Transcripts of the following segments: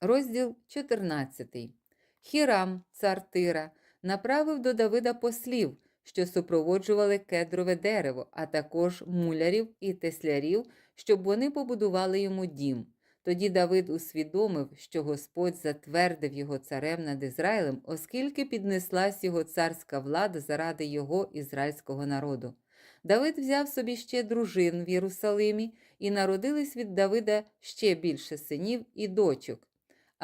Розділ 14. Хірам, цар Тира, направив до Давида послів, що супроводжували кедрове дерево, а також мулярів і теслярів, щоб вони побудували йому дім. Тоді Давид усвідомив, що Господь затвердив його царем над Ізраїлем, оскільки піднеслась його царська влада заради його ізраїльського народу. Давид взяв собі ще дружин в Єрусалимі, і народились від Давида ще більше синів і дочок.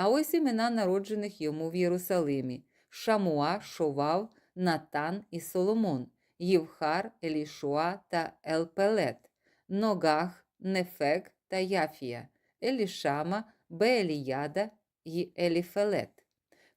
А ось імена народжених йому в Єрусалимі: Шамуа, Шовав, Натан і Соломон, Євхар, Елішуа та Елпелет, Ногах, Нефек та Яфія, Елішама, Бееліяда і Еліфелет.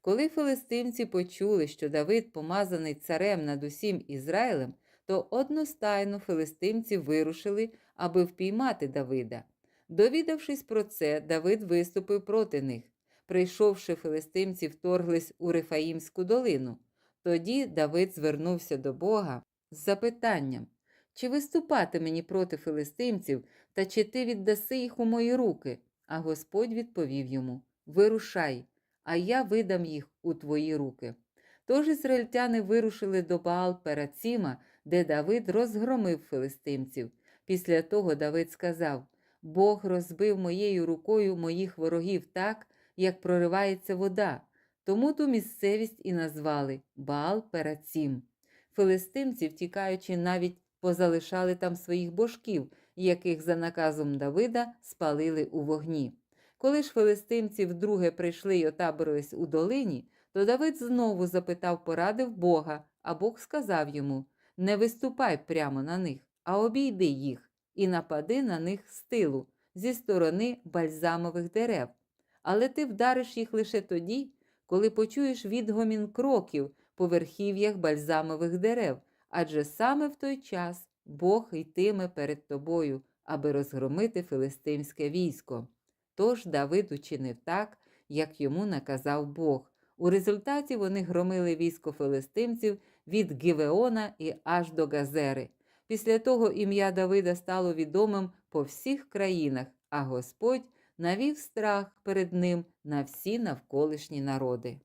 Коли филистимці почули, що Давид помазаний царем над усім Ізраїлем, то одностайно филистимці вирушили, аби впіймати Давида. Довідавшись про це, Давид виступив проти них. Прийшовши, филистимці вторглись у Рифаїмську долину. Тоді Давид звернувся до Бога з запитанням: чи виступати мені проти филистимців, та чи ти віддаси їх у мої руки? А Господь відповів йому: Вирушай, а я видам їх у твої руки. Тож ізраїльтяни вирушили до Баал Пераціма, де Давид розгромив филистимців. Після того Давид сказав: Бог розбив моєю рукою моїх ворогів так, як проривається вода. Тому ту місцевість і назвали Баал Перацім. Филистимці, втікаючи, навіть позалишали там своїх божків, яких за наказом Давида спалили у вогні. Коли ж филистимці вдруге прийшли й отаборились у долині, то Давид знову запитав поради в Бога, а Бог сказав йому: Не виступай прямо на них, а обійди їх і напади на них з тилу, зі сторони бальзамових дерев. Але ти вдариш їх лише тоді, коли почуєш відгомін кроків по верхів'ях бальзамових дерев, адже саме в той час Бог йтиме перед тобою, аби розгромити филистимське військо. Тож Давид учинив так, як йому наказав Бог. У результаті вони громили військо филистимців від Гівеона і аж до Газери. Після того ім'я Давида стало відомим по всіх країнах, а Господь навів страх перед ним на всі навколишні народи.